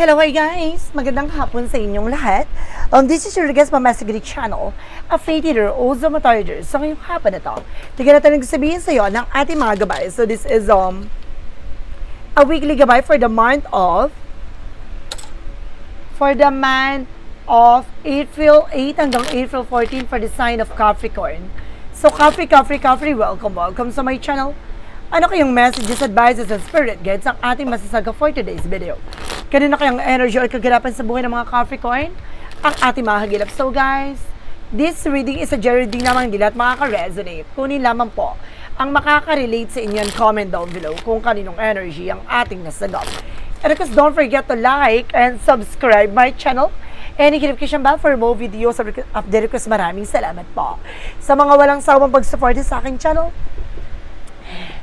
Hello hi guys! Magandang hapon sa inyong lahat. Um, this is your guest Mamasagri Channel, a faith eater, also matarder. So ngayong hapon na to, tignan natin nagsabihin sa iyo ng ating mga gabay. So this is um a weekly gabay for the month of for the month of April 8 hanggang April 14 for the sign of Capricorn. So Capri, Capri, Capri, welcome, welcome sa my channel. Ano kayong messages, advices, and spirit guides ang ating masasaga for today's video? Kanina kayang energy or kaganapan sa buhay ng mga Capricorn? Ang ating mga hagilap. So guys, this reading is a journey din naman hindi lahat makaka-resonate. Kunin lamang po ang makaka-relate sa inyo comment down below kung kaninong energy ang ating nasagap. And of course, don't forget to like and subscribe my channel and i-notification bell for more videos of update request. Maraming salamat po. Sa mga walang sawang pag-support sa aking channel,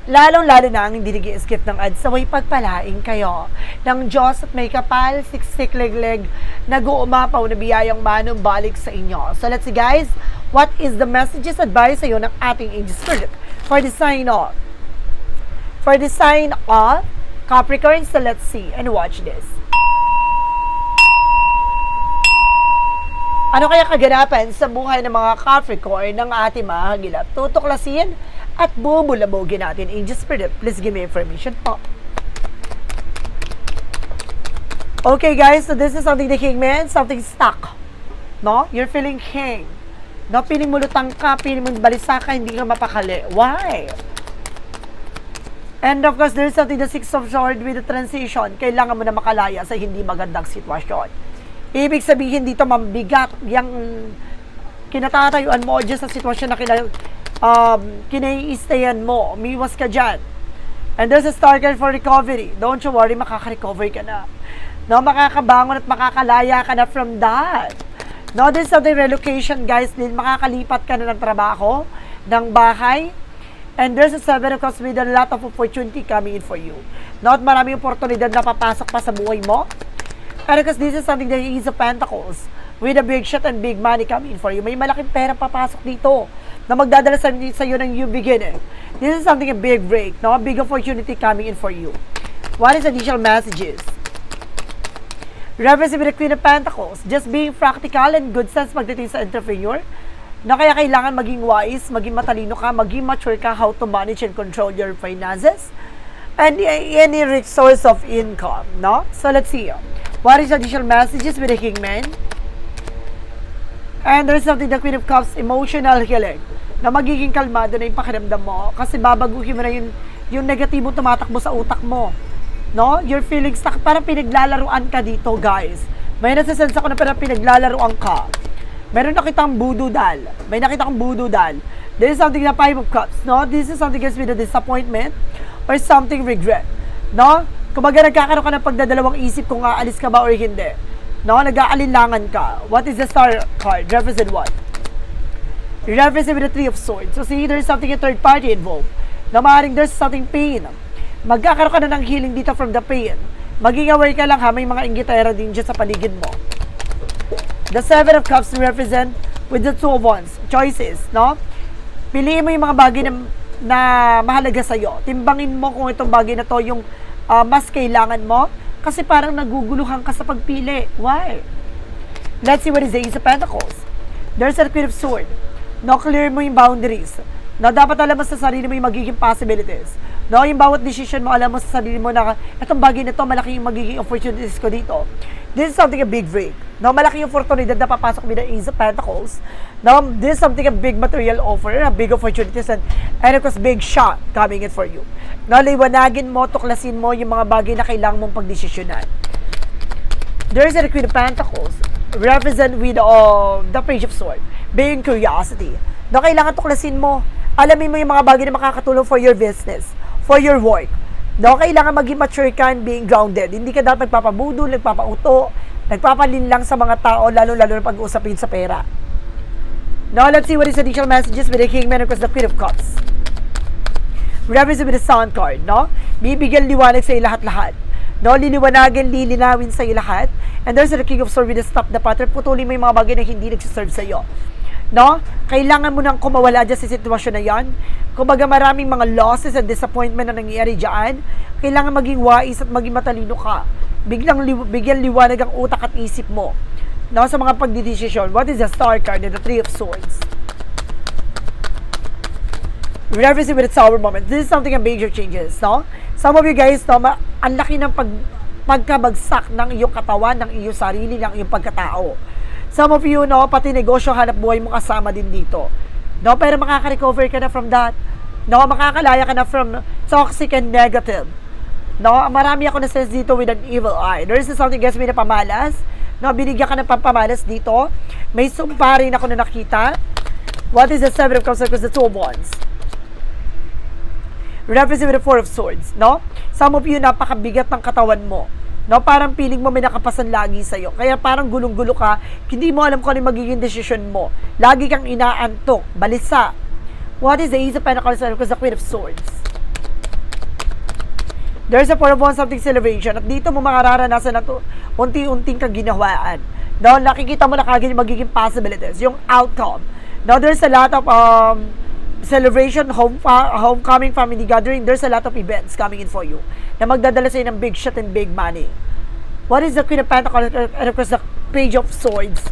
Lalong-lalo na ang hindi nag skip ng ads, saway pagpalaing kayo ng Diyos at may kapal, siksik, legleg, nag-uumapaw na biyayang manong balik sa inyo. So let's see guys, what is the messages advice sa iyo ng ating angel spirit for the sign of for the sign of Capricorn. So let's see and watch this. Ano kaya kaganapan sa buhay ng mga Capricorn ng ating mga hagilap? Tutuklasin at bubulabogin natin. Angel Spirit, please give me information po. Okay guys, so this is something the king man, something stuck. No? You're feeling king. No? Piling mo lutang ka, piling mo balisa ka, hindi ka mapakali. Why? And of course, there's something the Six of Swords with the transition. Kailangan mo na makalaya sa hindi magandang sitwasyon. Ibig sabihin dito, mabigat yung kinatatayuan mo dyan sa sitwasyon na kina, um, kinaiistayan mo. Umiwas ka dyan. And there's a card for recovery. Don't you worry, makaka-recover ka na. No, makakabangon at makakalaya ka na from that. No, there's something relocation, guys. Din makakalipat ka na ng trabaho, ng bahay. And there's a seven of cups with a lot of opportunity coming in for you. Not maraming oportunidad na papasok pa sa buhay mo. And because this is something that is of pentacles with a big shot and big money coming in for you. May malaking pera papasok dito na magdadala sa, sa iyo ng new beginning. This is something a big break, no? A big opportunity coming in for you. What is additional messages? Reference with the Queen of Pentacles, just being practical and good sense pagdating sa entrepreneur, na kaya kailangan maging wise, maging matalino ka, maging mature ka how to manage and control your finances, and any source of income, no? So let's see. What is additional messages with the King Man? And something the Queen of Cups, emotional healing, na magiging kalmado na yung pakiramdam mo kasi babaguhin mo na yung, yung negatibo tumatakbo sa utak mo. No? Your feelings, na, parang pinaglalaruan ka dito, guys. May nasisense ako na parang pinaglalaruan ka. Meron nakitang voodoo doll. May nakita kang voodoo doll. There is something na Five of Cups, no? This is something gets with a disappointment or something regret. No? Kumbaga nagkakaroon ka ng pagdadalawang isip kung aalis ka ba or hindi. No? Nag-aalinlangan ka. What is the star card? Represent what? Represent with the Three of Swords. So see, there's something a third party involved. Na maaaring there's something pain. Magkakaroon ka na ng healing dito from the pain. Maging aware ka lang ha, may mga inggitera din dyan sa paligid mo. The Seven of Cups represent with the Two of Wands. Choices, no? Piliin mo yung mga bagay na, na mahalaga sa'yo. Timbangin mo kung itong bagay na to yung uh, mas kailangan mo. Kasi parang naguguluhan ka sa pagpili. Why? Let's see what is the Ace of Pentacles. There's a Queen of Swords. No, clear mo yung boundaries. No, dapat alam mo sa sarili mo yung magiging possibilities. No, yung bawat decision mo, alam mo sa sarili mo na itong bagay na to, malaki yung magiging opportunities ko dito. This is something a big break. No, malaki yung oportunidad na papasok mo ng Ace of Pentacles. No, this is something a big material offer, a big opportunities, and, and of course, big shot coming in for you. No, liwanagin mo, tuklasin mo yung mga bagay na kailangan mong pagdesisyonan. There's a Queen of Pentacles, represent with uh, the Page of Swords, being curiosity. No, kailangan tuklasin mo, alamin mo yung mga bagay na makakatulong for your business, for your work. No, kailangan maging mature ka and being grounded. Hindi ka dapat nagpapabudol, nagpapauto, nagpapalin lang sa mga tao, lalo-lalo na pag-uusapin sa pera. Now, let's see what is additional messages with the King Man across the Queen of Cups. Represent with the Sun card, no? Bibigyan liwanag sa lahat-lahat. No, liliwanagin, lilinawin sa lahat. And there's the King of Swords with the Stop the Pattern. Putulin mo yung mga bagay na hindi nagsiserve sa iyo. No? Kailangan mo nang kumawala dyan sa sitwasyon na yan. Kumbaga maraming mga losses and disappointment na nangyayari dyan. Kailangan maging wise at maging matalino ka. biglang li- bigyan liwanag ang utak at isip mo. No, sa mga pagdidesisyon. What is the star card and the three of swords? Referencing with the sour moment. This is something a major changes, no? Some of you guys, no, ma- ang laki ng pag, pagkabagsak ng iyong katawan, ng iyong sarili, ng iyong pagkatao. Some of you, no, pati negosyo, hanap buhay mo kasama din dito. No, pero makaka-recover ka na from that. No, makakalaya ka na from toxic and negative. No, marami ako na sense dito with an evil eye. There is something guys, may napamalas. No, binigyan ka ng pampamalas dito. May sumpa rin ako na nakita. What is the seven of cups because the two of wands? Represent with the four of swords, no? Some of you, napakabigat ng katawan mo. No, parang feeling mo may nakapasan lagi sa'yo. Kaya parang gulong-gulo ka, hindi mo alam kung ano magiging desisyon mo. Lagi kang inaantok, balisa. What is the Ace of Pentacles because the Queen of Swords? There's a four of wands something celebration at dito mo makararanasan na to unti-unting kaginawaan. No, nakikita mo na kagad yung magiging possibilities, yung outcome. Now, there's a lot of um, celebration, home fa- homecoming, family gathering. There's a lot of events coming in for you na magdadala sa'yo ng big shot and big money. What is the Queen of Pentacles and of course the Page of Swords?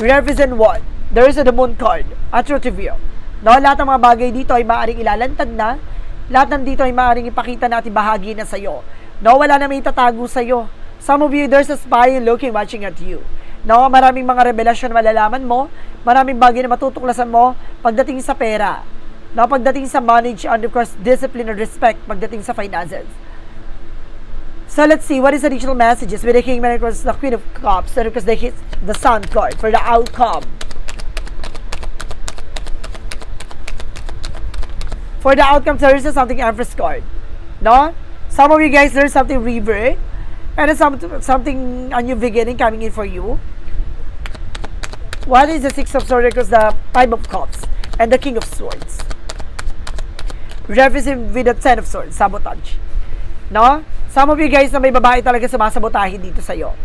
Represent what? There is a the Moon card. Reveal. No, lahat ng mga bagay dito ay maaaring ilalantad na. Lahat ng dito ay maaaring ipakita na at ibahagi na sa'yo. No, wala na may tatago sa'yo. Some of you, there's a spy looking, watching at you. No, maraming mga revelasyon malalaman mo. Maraming bagay na matutuklasan mo pagdating sa pera. No, pagdating sa manage and of course, discipline and respect pagdating sa finances. So let's see, what is additional messages with the King Man across the Queen of Cups and because they hit the Sun card for the outcome. For the outcome, there is something Empress card. No? Some of you guys, there's something rebirth. And there's some, something a new beginning coming in for you. What is the Six of Swords because the Five of Cups and the King of Swords? Represent with the Ten of Swords, sabotage. No? Some of you guys na may babae talaga sumasabotahin dito sa'yo.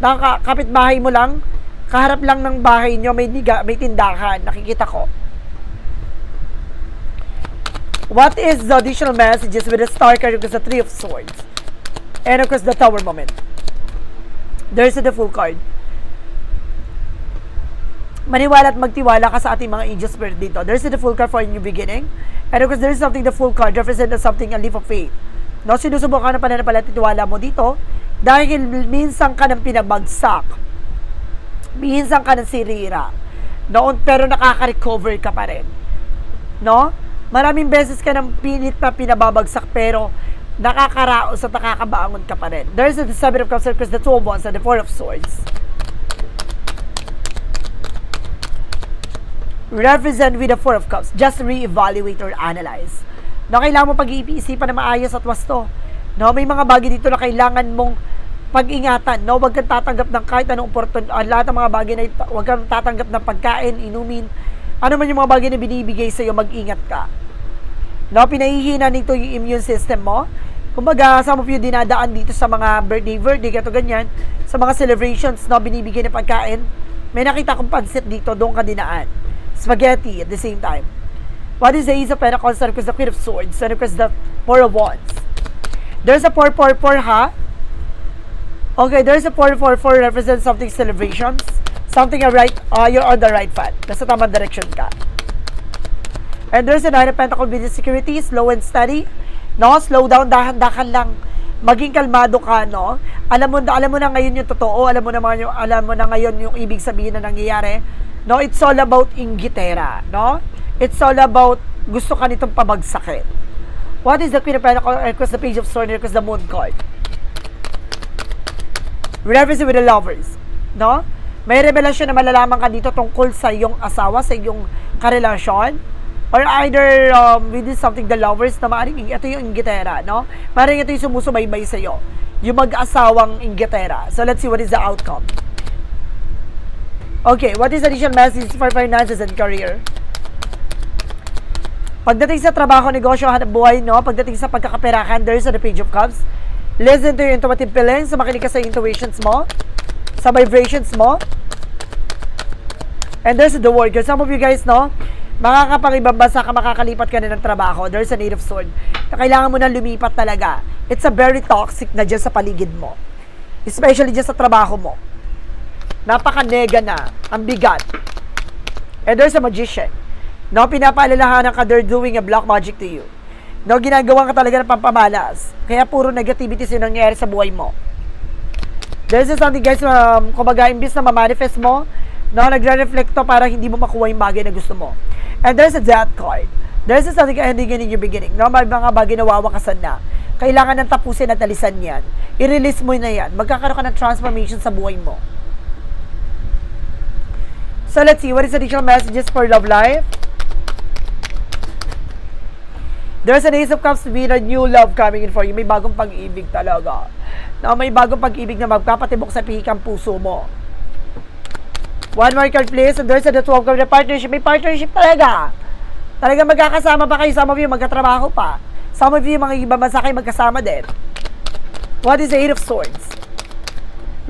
Nakakapit bahay mo lang, kaharap lang ng bahay nyo, may, niga, may tindahan, nakikita ko. What is the additional messages with the Star card because the Three of Swords? And of course, the Tower moment. There's the Full card. Maniwala at magtiwala ka sa ating mga angel spirit dito. There's the Full card for a new beginning. And of course, there's something, the Full card represents something, a leap of faith. No, sinusubukan ka na pananampalataya at tiwala mo dito dahil minsan ka nang pinabagsak. Minsan ka nang sirira. Noon, pero nakaka-recover ka pa rin. No? Maraming beses ka nang pinit na pinababagsak pero nakakaraos at nakakabangon ka pa rin. There's the Seven of Cups because the Two of Wands and the Four of Swords. Represent with the Four of Cups. Just re-evaluate or analyze. No, kailangan mo pag-iisipan na maayos at wasto. No, may mga bagay dito na kailangan mong pag-ingatan. No, wag kang tatanggap ng kahit anong oportun, uh, lahat ng mga bagay na wag kang tatanggap ng pagkain, inumin, ano man yung mga bagay na binibigay sa iyo, mag-ingat ka. No, pinahihina nito yung immune system mo. Kumbaga, some of you dinadaan dito sa mga birthday, birthday, kato ganyan, sa mga celebrations, no, binibigay ng pagkain. May nakita kong pansit dito, doon ka dinaan. Spaghetti at the same time. What is the Ace of Pentacles? And of course, the Queen of Swords. And of course, the Four of Wands. There's a 444, ha? Okay, there's a 444 represents something celebrations. Something right, uh, you're on the right path. Nasa tamang direction ka. And there's a Nine of Pentacles with the security, slow and steady. No, slow down, dahan-dahan lang. Maging kalmado ka, no? Alam mo, alam mo na ngayon yung totoo, alam mo na, mga, alam mo na ngayon yung ibig sabihin na nangyayari. No, it's all about inggitera, no? It's all about gusto ka nitong pabagsakin. What is the Queen of Pentacles? Because the Page of Swords, because the Moon card. Reference with the lovers. No? May revelasyon na malalaman ka dito tungkol sa iyong asawa, sa iyong karelasyon. Or either um, within something the lovers na maaaring ito yung inggitera, no? Maaaring ito yung sumusubaybay sa iyo. Yung mag-asawang inggitera. So let's see what is the outcome. Okay, what is additional message for finances and career? Pagdating sa trabaho, negosyo, hanap buhay, no? Pagdating sa pagkakaperahan, there's the page of cups. Listen to your intuitive feelings. So, makinig ka sa intuitions mo. Sa vibrations mo. And there's the. Because some of you guys, no? Makakapang ibang bansa ka, makakalipat ka na ng trabaho. There's a native sword. Na kailangan mo na lumipat talaga. it's a very toxic na dyan sa paligid mo. Especially dyan sa trabaho mo. Napaka-nega na. Ang bigat. And there's a magician. No, pinapaalalahanan ka they're doing a black magic to you. No, ginagawa ka talaga ng pampamalas. Kaya puro negativities yung nangyayari sa buhay mo. There's just something guys, um, kumbaga, imbis na ma-manifest mo, no, nagre-reflect to para hindi mo makuha yung bagay na gusto mo. And there's a death card. There's just something ending in your beginning. No, may mga bagay na wawakasan na. Kailangan ng tapusin at alisan yan. I-release mo na yan. Magkakaroon ka ng transformation sa buhay mo. So let's see, what is additional messages for love life? There's an Ace of Cups with a new love coming in for you. May bagong pag-ibig talaga. Na may bagong pag-ibig na magpapatibok sa pihikang puso mo. One more card please. And there's a the 12 card na partnership. May partnership talaga. Talaga magkakasama pa kayo. Some of you magkatrabaho pa. Some of you mga ibang bansa magkasama din. What is the Eight of Swords?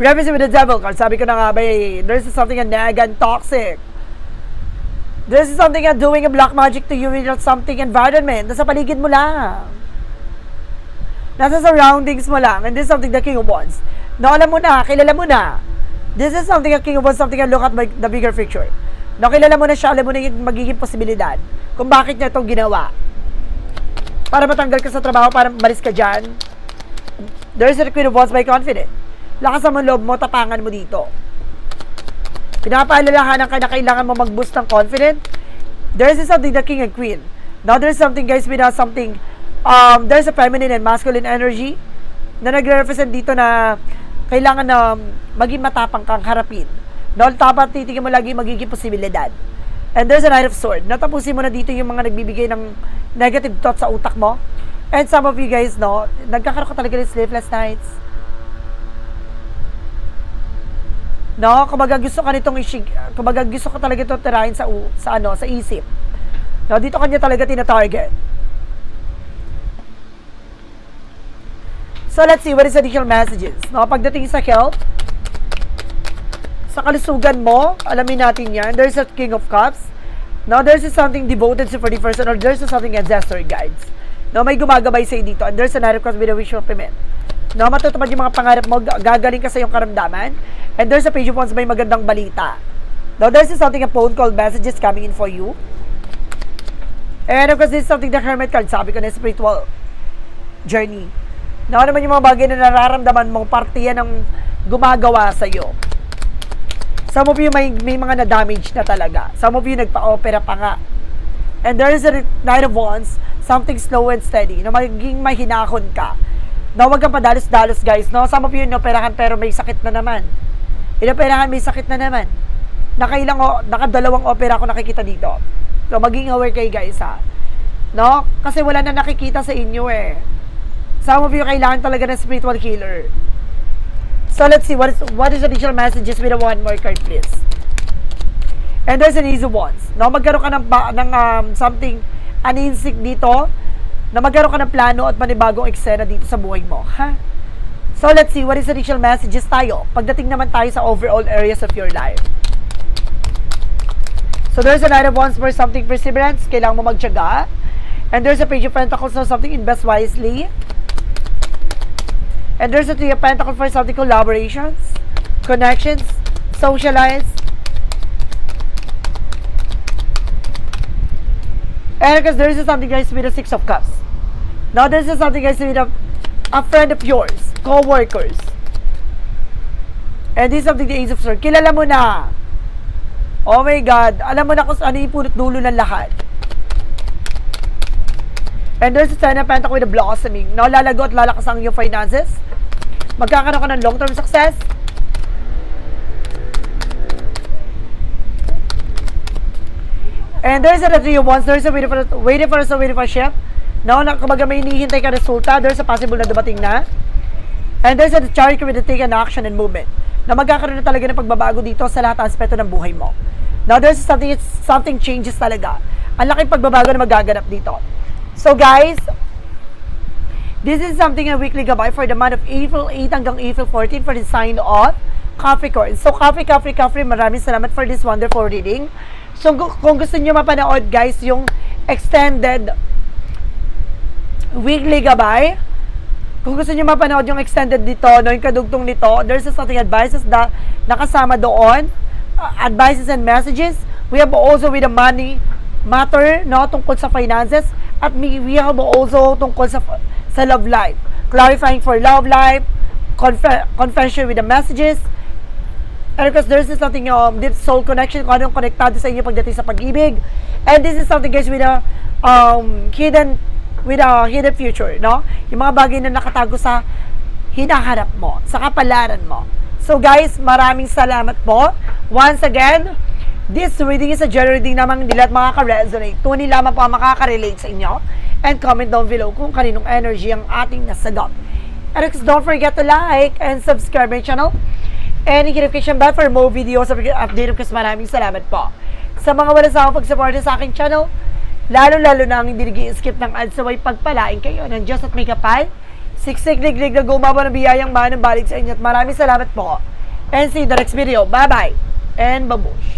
Represent with the Devil card. Sabi ko na nga ba eh, there's something a neg and toxic. This is something you're doing a black magic to you with something environment. Nasa paligid mo lang. Nasa surroundings mo lang. And this is something the King of Wands. No, alam mo na, kilala mo na. This is something a King of Wands, something I look at my, the bigger picture. No, kilala mo na siya, alam mo na yung magiging posibilidad kung bakit niya itong ginawa. Para matanggal ka sa trabaho, para malis ka dyan. There is a Queen of Wands by confident. Lakas mo loob mo, tapangan mo dito. Pinapaalalahanan ka na kailangan mo mag-boost ng confident. There is something the king and queen. Now there's something guys with something um, there's a feminine and masculine energy na nagre-represent dito na kailangan na maging matapang kang harapin. No, dapat titignan mo lagi magiging posibilidad. And there's a Knight of Sword. Natapusin mo na dito yung mga nagbibigay ng negative thoughts sa utak mo. And some of you guys, no, nagkakaroon ka talaga ng sleepless nights No, kumbaga gusto ka nitong isig, kumbaga gusto ko talaga ito tirahin sa sa ano, sa isip. No, dito kanya talaga tina-target. So let's see what is additional messages. No, pagdating sa health, sa kalusugan mo, alamin natin yan. There's a King of Cups. No, there's something devoted to for the person or there's something ancestor guides. No, may gumagabay sa'yo dito. And there's a Knight of Cups with a wish fulfillment. No, matutupad yung mga pangarap mo, gagaling ka sa iyong karamdaman. And there's a page of wands, may magandang balita. Now, there's something, a phone call messages coming in for you. And of course, this is something the Hermit card, sabi ko na spiritual journey. Now, ano naman yung mga bagay na nararamdaman mong parte yan ng gumagawa sa iyo. Some of you may, may mga na-damage na talaga. Some of you nagpa-opera pa nga. And there is a Knight of Wands, something slow and steady, na magiging mahinahon ka na huwag kang padalos-dalos guys, no? Some of you inoperahan pero may sakit na naman. Inoperahan may sakit na naman. Nakailang, nakadalawang opera ako nakikita dito. So, maging aware kayo guys, ha? No? Kasi wala na nakikita sa inyo, eh. Some of you kailangan talaga ng spiritual healer. So, let's see, what is, what is additional messages with a one more card, please? And there's an easy ones. No, magkaroon ka ng, ng um, something, an instinct dito, na magkaroon ka ng plano at panibagong eksena dito sa buhay mo. Ha? So let's see, what is the additional messages tayo? Pagdating naman tayo sa overall areas of your life. So there's a Knight of Wands for something perseverance, kailangan mo magtyaga. And there's a Page of Pentacles for something invest wisely. And there's a Three of Pentacles for something collaborations, connections, socialize. And because there is something guys with a Six of Cups. Now, this is something guys with a, a friend of yours, co-workers. And this is something the Ace of Swords. Kilala mo na. Oh my God. Alam mo na kung ano yung dulo ng lahat. And there's a Ten of Pentacles with a blossoming. Now, lalago at lalakas ang iyong finances. Magkakaroon ka ng long-term success. And there's a three of wands. There's a waiting for, waiting for a waiting for ship. No, na kumbaga may hinihintay ka resulta, there's a possible na dumating na. And there's a charity with the take an action and movement. Na magkakaroon na talaga ng pagbabago dito sa lahat ng aspeto ng buhay mo. Now, there's something, something changes talaga. Ang laking pagbabago na magaganap dito. So, guys, this is something a weekly gabay for the month of April 8 hanggang April 14 for the sign of Capricorn. So, Capri, Capri, Capri, maraming salamat for this wonderful reading. So, kung gusto niyo mapanood, guys, yung extended weekly gabay. Kung gusto niyo mapanood yung extended dito, no, yung kadugtong nito, there's something advices na nakasama doon, uh, advices and messages. We have also with the money matter, no, tungkol sa finances. At we, we have also tungkol sa, sa love life. Clarifying for love life, confe- confession with the messages, And because there's is something um, deep soul connection, kung anong konektado sa inyo pagdating sa pag-ibig. And this is something guys with a um, hidden with a hidden future, no? Yung mga bagay na nakatago sa hinaharap mo, sa kapalaran mo. So guys, maraming salamat po. Once again, this reading is a general reading namang nila at makaka-resonate. Tunay lamang po ang makaka-relate sa inyo. And comment down below kung kaninong energy ang ating nasagot. And don't forget to like and subscribe my channel and notification bell for more videos of update of maraming salamat po. Sa mga wala sa pag-support sa aking channel, lalo-lalo na ang hindi nag-skip ng ads na may pagpalain kayo ng Diyos at may kapal. Siksik liglig na gumaba ng biyayang manang balik sa inyo at maraming salamat po. And see you the next video. Bye-bye and babush.